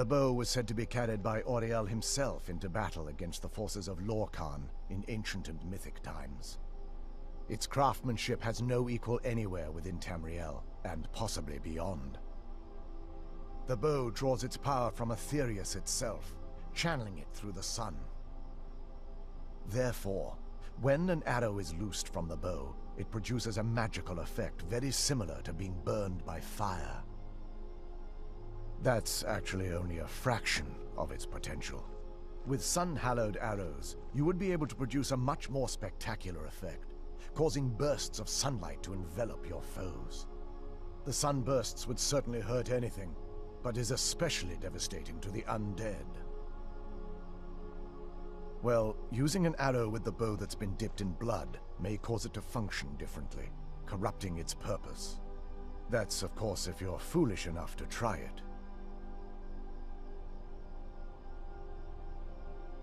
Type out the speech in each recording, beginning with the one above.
The bow was said to be carried by Oriel himself into battle against the forces of Lorcan in ancient and mythic times. Its craftsmanship has no equal anywhere within Tamriel, and possibly beyond. The bow draws its power from Aetherius itself, channeling it through the sun. Therefore, when an arrow is loosed from the bow, it produces a magical effect very similar to being burned by fire. That's actually only a fraction of its potential. With sun-hallowed arrows, you would be able to produce a much more spectacular effect, causing bursts of sunlight to envelop your foes. The sunbursts would certainly hurt anything, but is especially devastating to the undead. Well, using an arrow with the bow that's been dipped in blood may cause it to function differently, corrupting its purpose. That's, of course, if you're foolish enough to try it.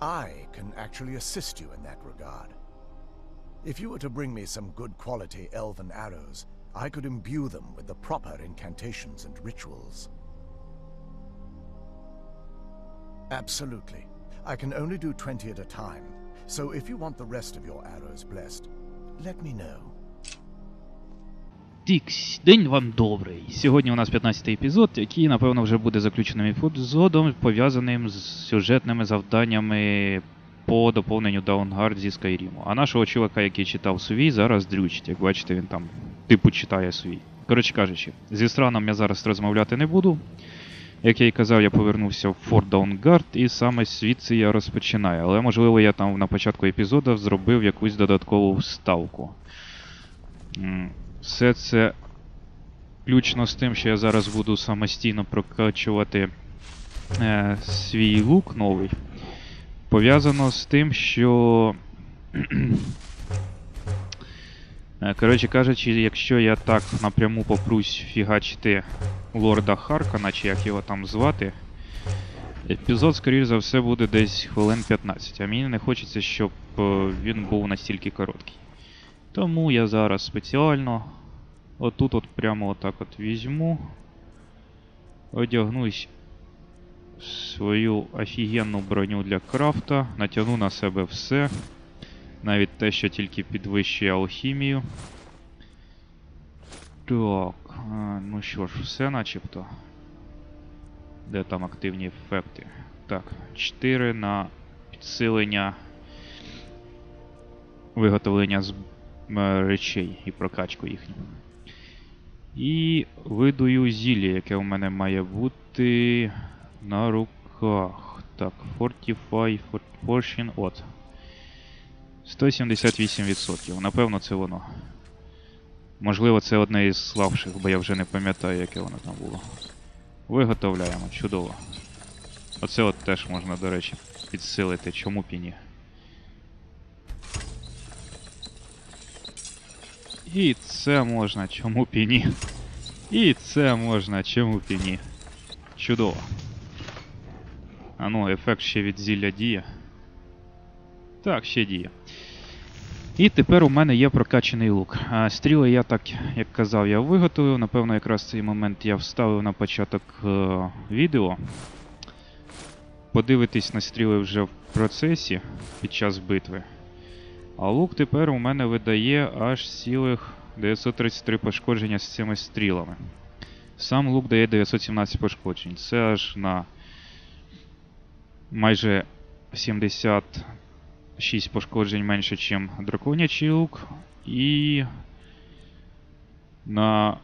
I can actually assist you in that regard. If you were to bring me some good quality elven arrows, I could imbue them with the proper incantations and rituals. Absolutely. I can only do 20 at a time, so if you want the rest of your arrows blessed, let me know. Тікс, день вам добрий. Сьогодні у нас 15-й епізод, який, напевно, вже буде заключеним епізодом, пов'язаним з сюжетними завданнями по доповненню Даунгард зі Скайріму. А нашого чувака, який читав Сувій, зараз дрючить. Як бачите, він там типу читає Сувій. Коротше кажучи, зі страном я зараз розмовляти не буду. Як я й казав, я повернувся в Форт Даунгард, і саме звідси я розпочинаю. Але можливо я там на початку епізоду зробив якусь додаткову вставку. Все це включно з тим, що я зараз буду самостійно прокачувати е, свій лук новий. Пов'язано з тим, що. Е, Коротше кажучи, якщо я так напряму попрусь фігачити лорда Харкана, чи як його там звати, епізод, скоріш за все, буде десь хвилин 15, а мені не хочеться, щоб е, він був настільки короткий. Тому я зараз спеціально отут от прямо отак от візьму, одягнусь свою офігенну броню для крафта, натягну на себе все. Навіть те, що тільки підвищує алхімію. Так, ну що ж, все начебто. Де там активні ефекти? Так, 4 на підсилення виготовлення з е, речей і прокачку їхню. І видую зілля, яке у мене має бути на руках. Так, Fortify Portion от. 178%. Напевно, це воно. Можливо, це одне із слабших, бо я вже не пам'ятаю, яке воно там було. Виготовляємо, чудово. Оце от теж можна, до речі, підсилити. Чому б і це можна, чому б і ні. І це можна, чому б і ні. Чудово. А ну, ефект ще від зілля діє. Так, ще діє. І тепер у мене є прокачаний лук. А стріли я так, як казав, я виготовив. Напевно, якраз цей момент я вставив на початок е відео. Подивитись на стріли вже в процесі під час битви. А лук тепер у мене видає аж цілих 933 пошкодження з цими стрілами. Сам лук дає 917 пошкоджень. Це аж на майже 76 пошкоджень менше, ніж драконячий лук. І на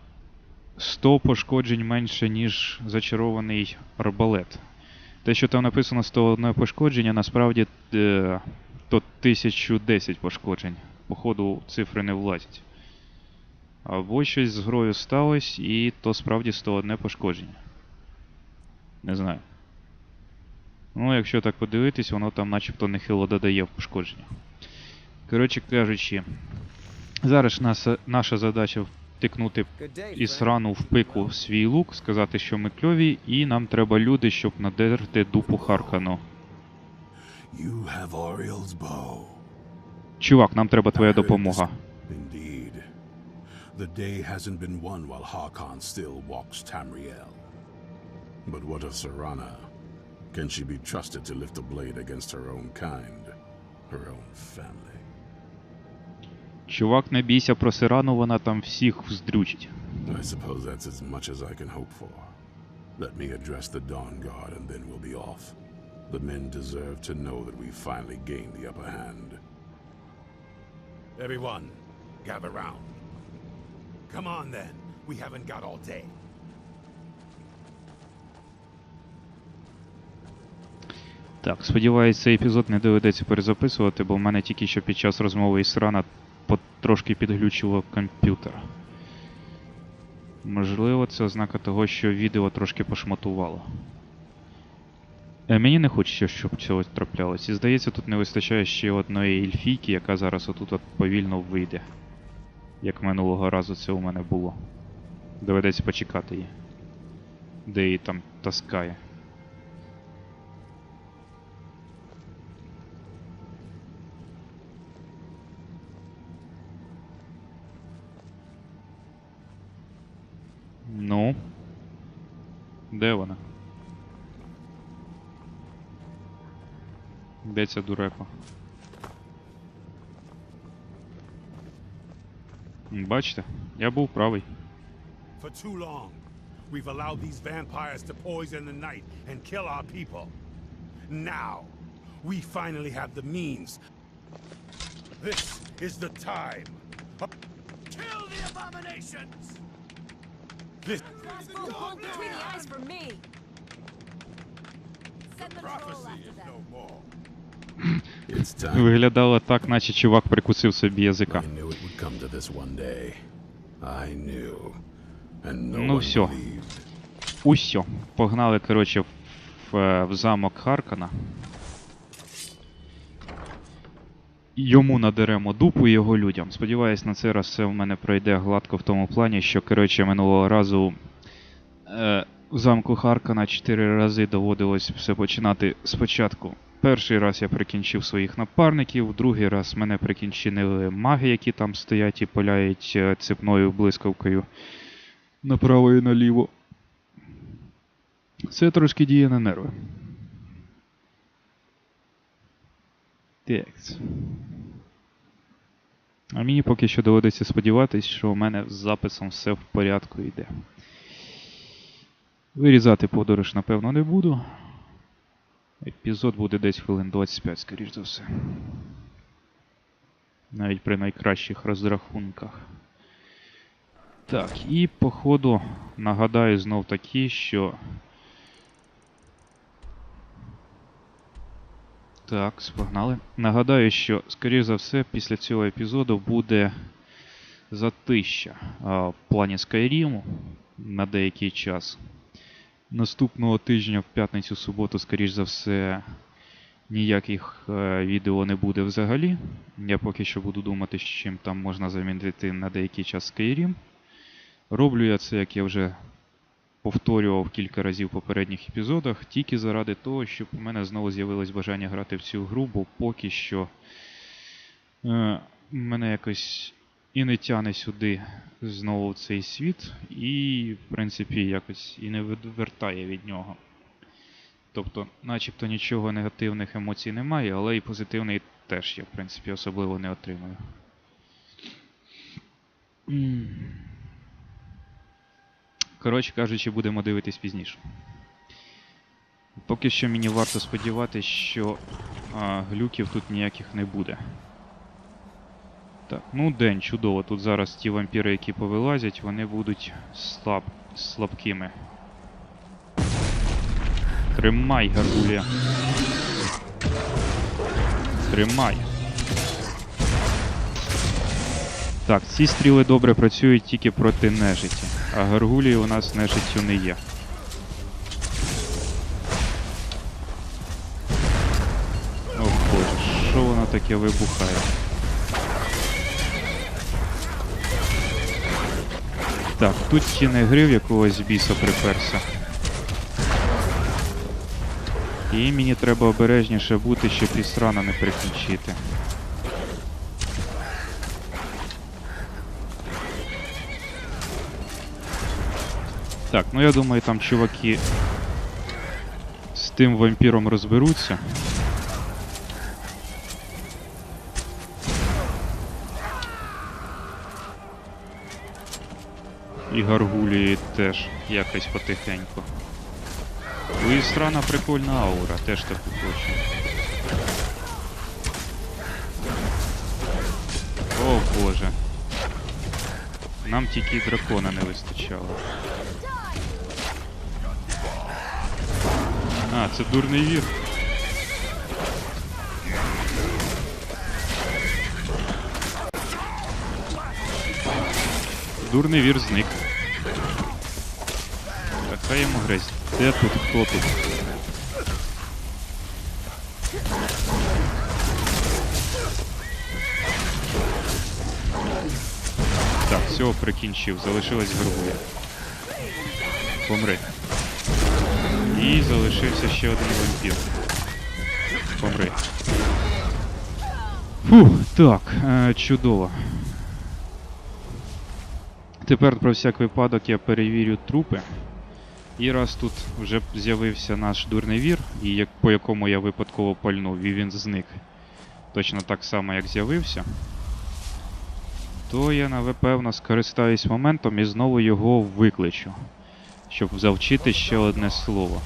100 пошкоджень менше, ніж зачарований арбалет. Те, що там написано 101 пошкодження, насправді е, то 1010 пошкоджень. Походу, цифри не влазять. Або щось з грою сталося, і то справді 101 пошкодження. Не знаю. Ну, якщо так подивитись, воно там начебто нехило додає в пошкодження. Коротше кажучи, зараз наша, наша задача втикнути із рану в пику свій лук, сказати, що ми кльові, і нам треба люди, щоб надерти дупу Харкану. You have Oriel's bow. Чувак, нам треба твоя допомога. Indeed. The day hasn't been won while Harkon still walks Tamriel. But what of Serana? Can she be trusted to lift a blade against her own kind, her own family? Чувак, не бійся про Сирану, вона там всіх вздрючить. I suppose that's as much as I can hope for. Let me address the Dawn Guard and then we'll be off. The men deserve to know that we finally gained the upper hand. Everyone, gather round. Come on then. We haven't got all day. Так, сподіваюсь, цей епізод не доведеться перезаписувати, бо в мене тільки що під час розмови із Срана по- трошки підглючило комп'ютер. Можливо, це ознака того, що відео трошки пошматувало. Е, мені не хочеться, щоб цього траплялось. І здається, тут не вистачає ще одної ельфійки, яка зараз отут от повільно вийде. Як минулого разу це у мене було. Доведеться почекати її. Де її там таскає. Ну. Де вона? Де ця дурепа? М, Бачите? Я був правий. For too long, we've allowed these vampires to poison the night and kill our people. Now, we finally have the means. This is the time. Kill the abominations! This Crossbow bolt between the eyes for me. Send the troll prophecy after is them. no more. Виглядало так, наче чувак прикусив собі язика. Ну believed. Усьо. Погнали, коротше, в, е, в замок Харкана. Йому надеремо дупу і його людям. Сподіваюсь, на цей раз все в мене пройде гладко в тому плані, що, коротше, минулого разу е, в замку Харкана чотири рази доводилось все починати спочатку. Перший раз я прикінчив своїх напарників, другий раз мене прикінчили маги, які там стоять і паляють е, цепною блискавкою направо і наліво. Це трошки діє на нерви. Так. А мені поки що доводиться сподіватись, що у мене з записом все в порядку йде. Вирізати подорож, напевно, не буду. Епізод буде десь хвилин 25, скоріш за все. Навіть при найкращих розрахунках. Так, і по ходу нагадаю знов таки, що. Так, спогнали. Нагадаю, що, скоріш за все, після цього епізоду буде затища в плані Скайріму на деякий час. Наступного тижня в п'ятницю, суботу, скоріш за все, ніяких е, відео не буде взагалі. Я поки що буду думати, з чим там можна замінити на деякий час Skyrim. Роблю я це, як я вже повторював кілька разів в попередніх епізодах, тільки заради того, щоб у мене знову з'явилось бажання грати в цю гру, бо поки що е, мене якось і не тяне сюди знову цей світ, і, в принципі, якось і не відвертає від нього. Тобто, начебто нічого негативних емоцій немає, але і позитивний теж я, в принципі, особливо не отримую. Коротше кажучи, будемо дивитись пізніше. Поки що мені варто сподіватися, що а, глюків тут ніяких не буде. Так, ну день, чудово. Тут зараз ті вампіри, які повилазять, вони будуть слаб, слабкими. Тримай, гаргулія. Тримай. Так, ці стріли добре працюють тільки проти нежиті, а гаргулії у нас нежиттю не є. О боже, що воно таке вибухає? Так, тут тінегрив якогось біса приперся. І мені треба обережніше бути, щоб і срана не прикінчити. Так, ну я думаю, там чуваки з тим вампіром розберуться. І гаргулії теж якось потихеньку. У Істрана прикольна аура, теж таку хочу. О боже. Нам тільки дракона не вистачало. А, це дурний вір. Дурний вір зник. Так, хай йому грязь. Де тут? Хто тут? Так, все, прикінчив. Залишилась горгуля. Помри. І залишився ще один вампір. Помри. Фух, так, е, чудово. Тепер про всяк випадок я перевірю трупи. І раз тут вже з'явився наш дурний вір, і як, по якому я випадково пальнув, і він зник. Точно так само, як з'явився. То я напевно скористаюсь моментом і знову його викличу. Щоб завчити ще одне слово.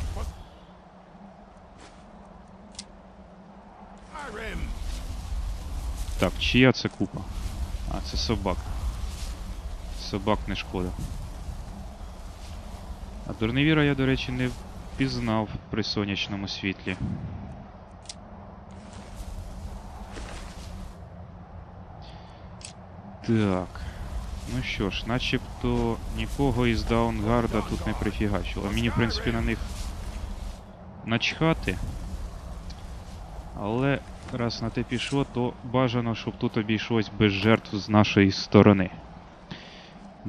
Так, чия це купа? А, це собак. Собак не шкода. А дурневіра я, до речі, не впізнав при сонячному світлі. Так. Ну що ж, начебто нікого із Даунгарда тут не прифігачило. Мені, в принципі, на них начхати. Але раз на те пішло, то бажано, щоб тут обійшлось без жертв з нашої сторони.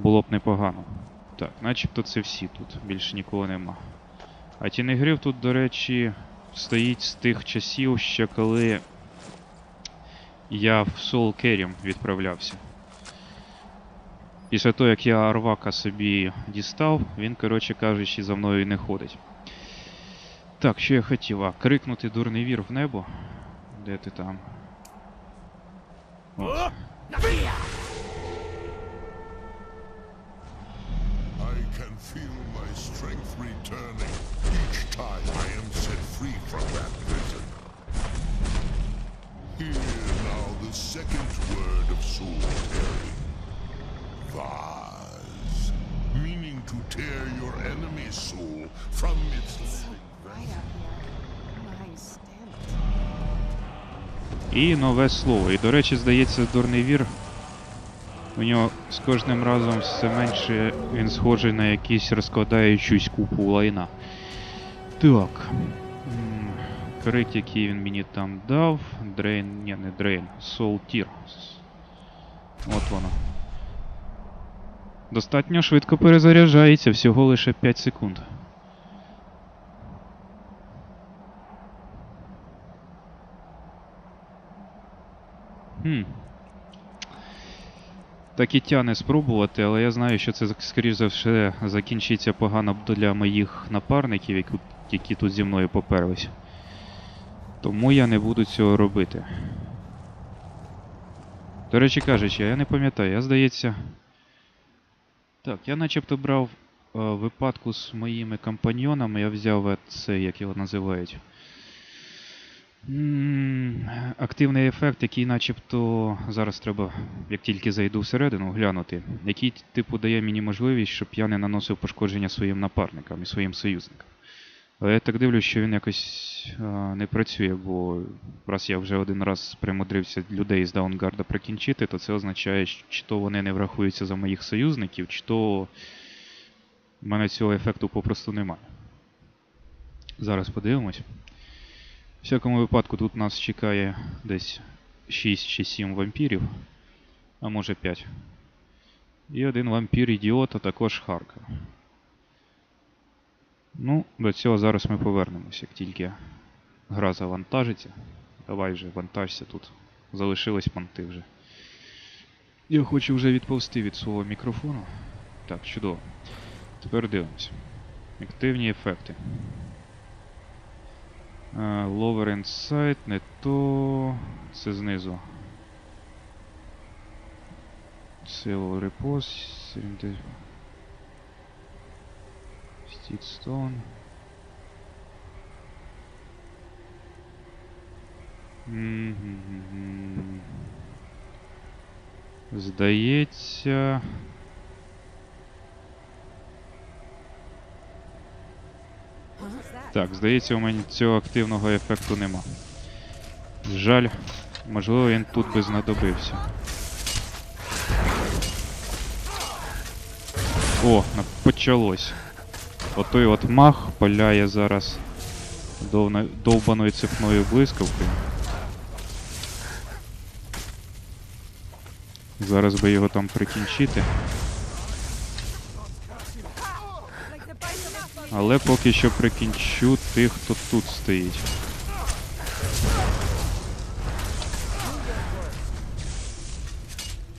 Було б непогано. Так, начебто це всі тут, більше нікого нема. А Тінегрив тут, до речі, стоїть з тих часів, ще коли я в Soul Керім відправлявся. Після того, як я Арвака собі дістав, він, коротше кажучи, за мною не ходить. Так, що я хотів? А, крикнути дурний вір в небо. Де ти там? От. I can feel my strength returning each time I am set free from that prison. Hear now the second word of Soul Terry. Vaz. Meaning to tear your enemy's soul from its... І нове слово. І, до речі, здається, дурний вір. У нього з кожним разом все менше він схожий на якийсь розкладаючусь купу лайна. Так. Крик, який він мені там дав. Дрейн. Ні, не Дрейн. Soul Tear. С- От воно. Достатньо швидко перезаряджається, всього лише 5 секунд. Хм. Так і тяне спробувати, але я знаю, що це скоріш за все закінчиться погано для моїх напарників, які, які тут зі мною поперлись. Тому я не буду цього робити. До речі кажучи, я не пам'ятаю, я здається. Так, я начебто брав е, випадку з моїми компаньйонами, я взяв це, як його називають. Активний ефект, який начебто зараз треба, як тільки зайду всередину, глянути, який типу дає мені можливість, щоб я не наносив пошкодження своїм напарникам і своїм союзникам. Але я так дивлюсь, що він якось а, не працює, бо раз я вже один раз примудрився людей з Даунгарда прикінчити, то це означає, що чи то вони не врахуються за моїх союзників, чи то в мене цього ефекту попросту немає. Зараз подивимось. Всякому випадку тут нас чекає десь 6 чи 7 вампірів, а може 5. І один вампір ідіот, а також Харка. Ну, до цього зараз ми повернемось, як тільки гра завантажиться. Давай вже вантажся тут. Залишились понти вже. Я хочу вже відповсти від свого мікрофону. Так, чудово. Тепер дивимось. Активні ефекти. Е, Lower Insight, не то. Це знизу. Civil Repose. 70... Стікстон. Мгм. Здається. Так, здається, у мене цього активного ефекту нема. Жаль, можливо, він тут би знадобився. О, почалось. Отой от мах паляє зараз довбаною цепною блискавкою. Зараз би його там прикінчити. Але поки що прикінчу тих, хто тут стоїть.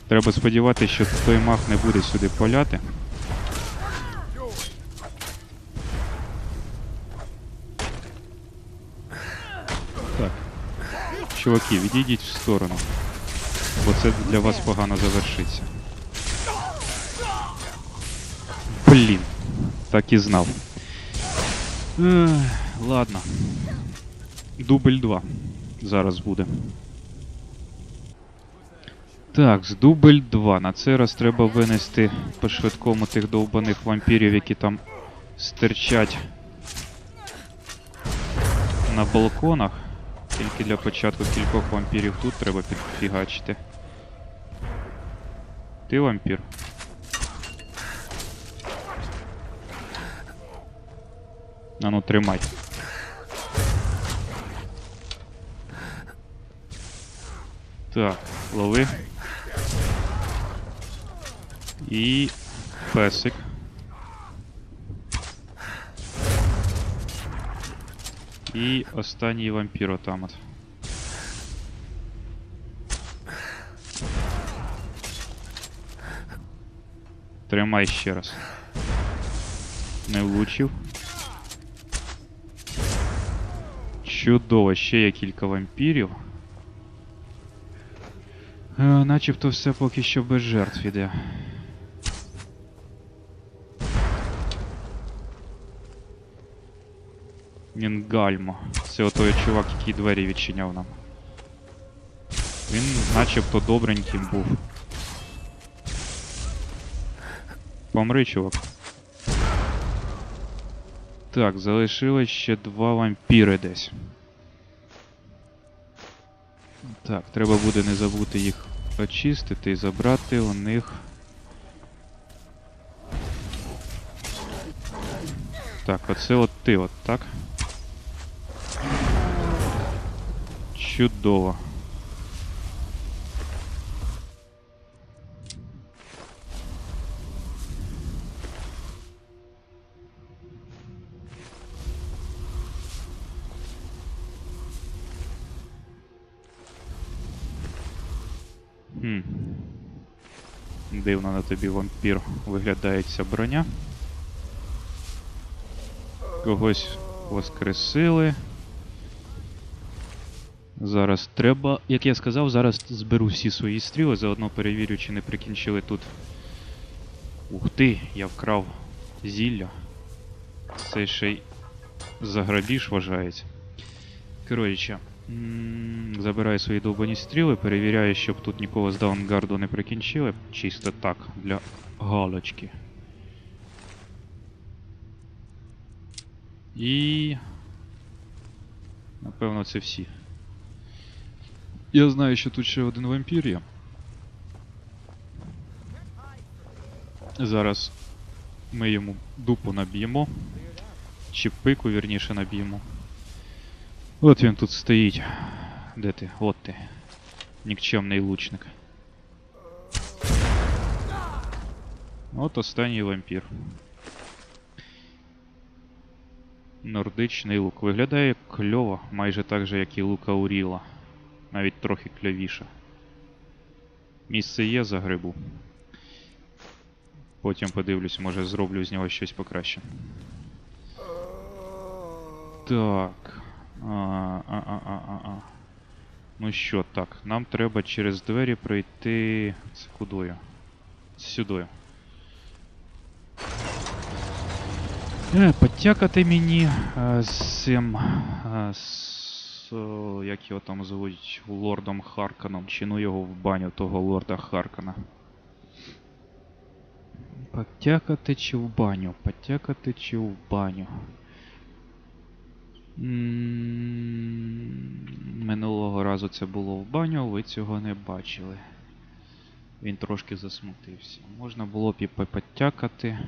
Треба сподіватися, що той мах не буде сюди поляти. Так. Чуваки, відійдіть в сторону. Бо це для вас погано завершиться. Блін. Так і знав. Ех, ладно. Дубль 2 зараз буде. Так, з дубль 2. На цей раз треба винести по швидкому тих довбаних вампірів, які там стирчать на балконах. Тільки для початку кількох вампірів тут треба підфігачити. Ти вампір? А ну тримай. Так, лови. І песик. І останній вампір отам от. Тримай ще раз. Не влучив. Чудово, ще є кілька вампірів. Е, начебто все поки що без жертв іде. Мінгальмо. Це отой чувак, який двері відчиняв нам. Він начебто добреньким був. Помри, чувак. Так, залишилось ще два вампіри десь. Так, треба буде не забути їх очистити і забрати у них. Так, оце от ти от, так? Чудово. Дивно на тобі вампір виглядає ця броня. Когось воскресили. Зараз треба, як я сказав, зараз зберу всі свої стріли, заодно перевірю, чи не прикінчили тут. Ух ти, я вкрав зілля. Це ще й за грабіж вважається. Коротше, забираю свої довбані стріли, перевіряю, щоб тут нікого з даунгарду не прикінчили. Чисто так, для галочки. І. Напевно, це всі. Я знаю, що тут ще один вампір є. Зараз ми йому дупу наб'ємо. Чи пику, вірніше, наб'ємо. От він тут стоїть. Де ти? От ти. Нікчемний лучник. От останній вампір. Нордичний лук. Виглядає кльово, майже так же, як і лук Ауріла. Навіть трохи кльовіше. Місце є за грибу. Потім подивлюсь, може зроблю з нього щось покраще. Так. А, а, а, а, а, а. Ну що, так, нам треба через двері пройти. Це кудою? Сюдою. Е, потякати мені е, з цим. Е, з, о, як його там звуть лордом Харканом. Чи ну його в баню того лорда Харкана. Потякати чи в баню? Потякати чи в баню? Минулого разу це було в баню, ви цього не бачили. Він трошки засмутився. Можна було б і попотякати.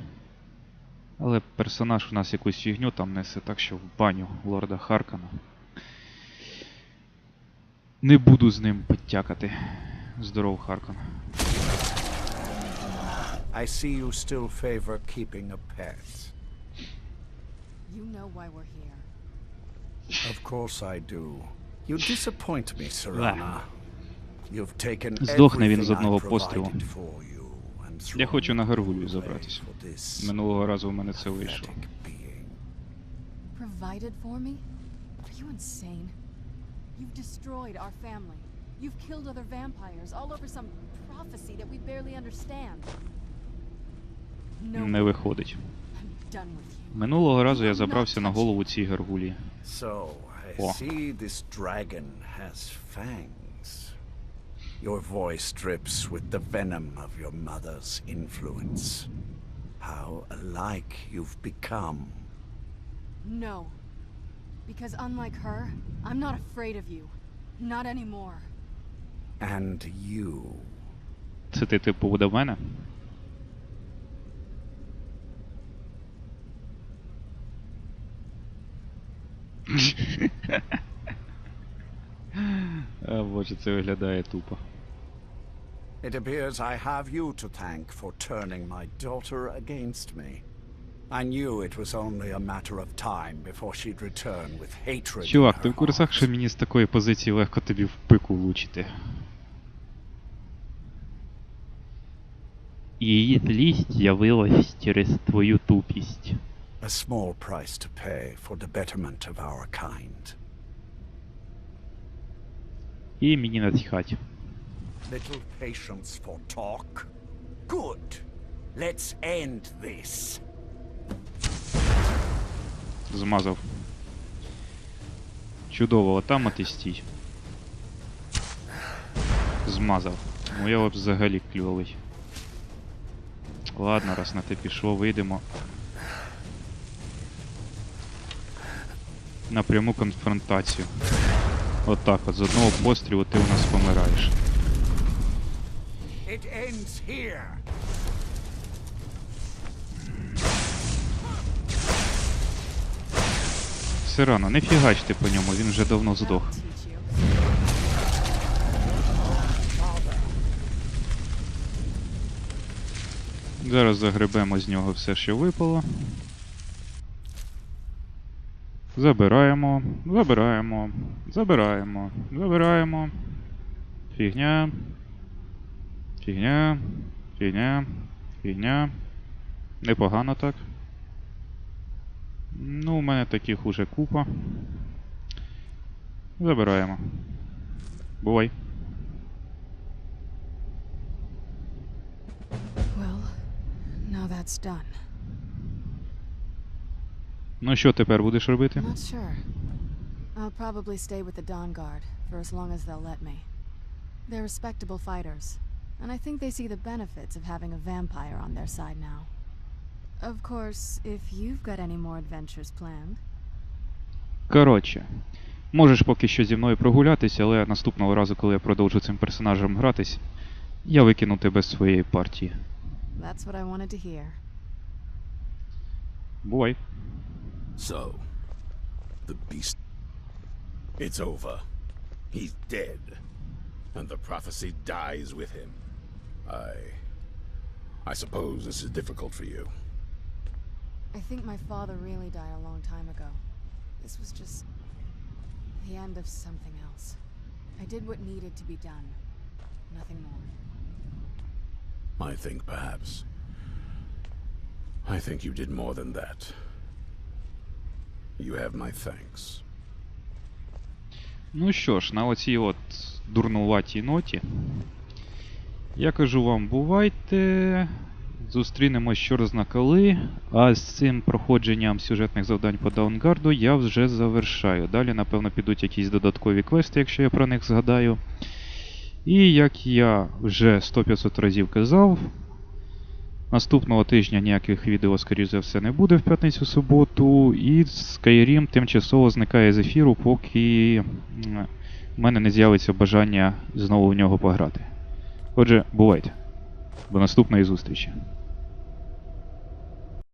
Але персонаж у нас якусь фігню там несе, так що в баню лорда Харкана. Не буду з ним потякати. Здоров, Харкан. I see you still favor keeping a pet. You know why we're here. Of course I do. You disappoint me, Serana. You've taken Здохне він з одного пострілу. provided for you and Я хочу на it забратися. Минулого разу у мене це вийшло. Provided for me? Are you insane? You've destroyed our family. You've killed other vampires all over some prophecy that we barely understand. Не виходить. Минулого разу я забрався на голову цій Oh. has fangs. Your voice drips with the venom of your mother's influence. How alike you've become. No. Because unlike her, I'm not afraid of you. Not anymore. And you. Це ти типу до мене? А, боже, це виглядає тупо. It appears I have you to thank for turning my daughter against me. I knew it was only a matter of time before she'd return with hatred. Чувак, ти в курсах, що мені з такої позиції легко тобі в пику влучити. Її злість явилась через твою тупість. A small price to pay for the betterment of our kind. І мені натхать. Little patience for talk. Good. Let's end this. Змазав. Чудово, отам от і стій. Змазав. Ну я взагалі кльовий. Ладно, раз на те пішло, вийдемо. На пряму конфронтацію. Отак от, з одного пострілу ти у нас помираєш. It ends here. Все рано, не фігачте по ньому, він вже давно здох. Зараз загребемо з нього все, що випало. Забираємо, забираємо, забираємо, забираємо. Фігня. Фігня. Фігня. Фігня. Непогано так. Ну, у мене таких уже купа. Забираємо. Бувай. Well, now that's done. Ну що тепер будеш робити? Not sure. I'll probably stay with the Dawn Guard for as long as they'll let me. They're respectable fighters, and I think they see the benefits of having a vampire on their side now. Of course, if you've got any more adventures planned. Коротше, можеш поки що зі мною прогулятися, але наступного разу, коли я продовжу цим персонажем гратись, я викину тебе з своєї партії. That's what I wanted to hear. Бувай. So, the beast. It's over. He's dead. And the prophecy dies with him. I. I suppose this is difficult for you. I think my father really died a long time ago. This was just the end of something else. I did what needed to be done. Nothing more. I think perhaps. I think you did more than that. You have my thanks. Ну що ж, на оцій от дурнуватій ноті. Я кажу вам, бувайте. Зустрінемось щорозна коли. А з цим проходженням сюжетних завдань по Даунгарду я вже завершаю. Далі, напевно, підуть якісь додаткові квести, якщо я про них згадаю. І як я вже 100-500 разів казав, наступного тижня ніяких відео, скоріш за все, не буде в п'ятницю-суботу. І Skyrim тимчасово зникає з ефіру, поки в мене не з'явиться бажання знову в нього пограти. Отже, бувайте. До наступної зустрічі.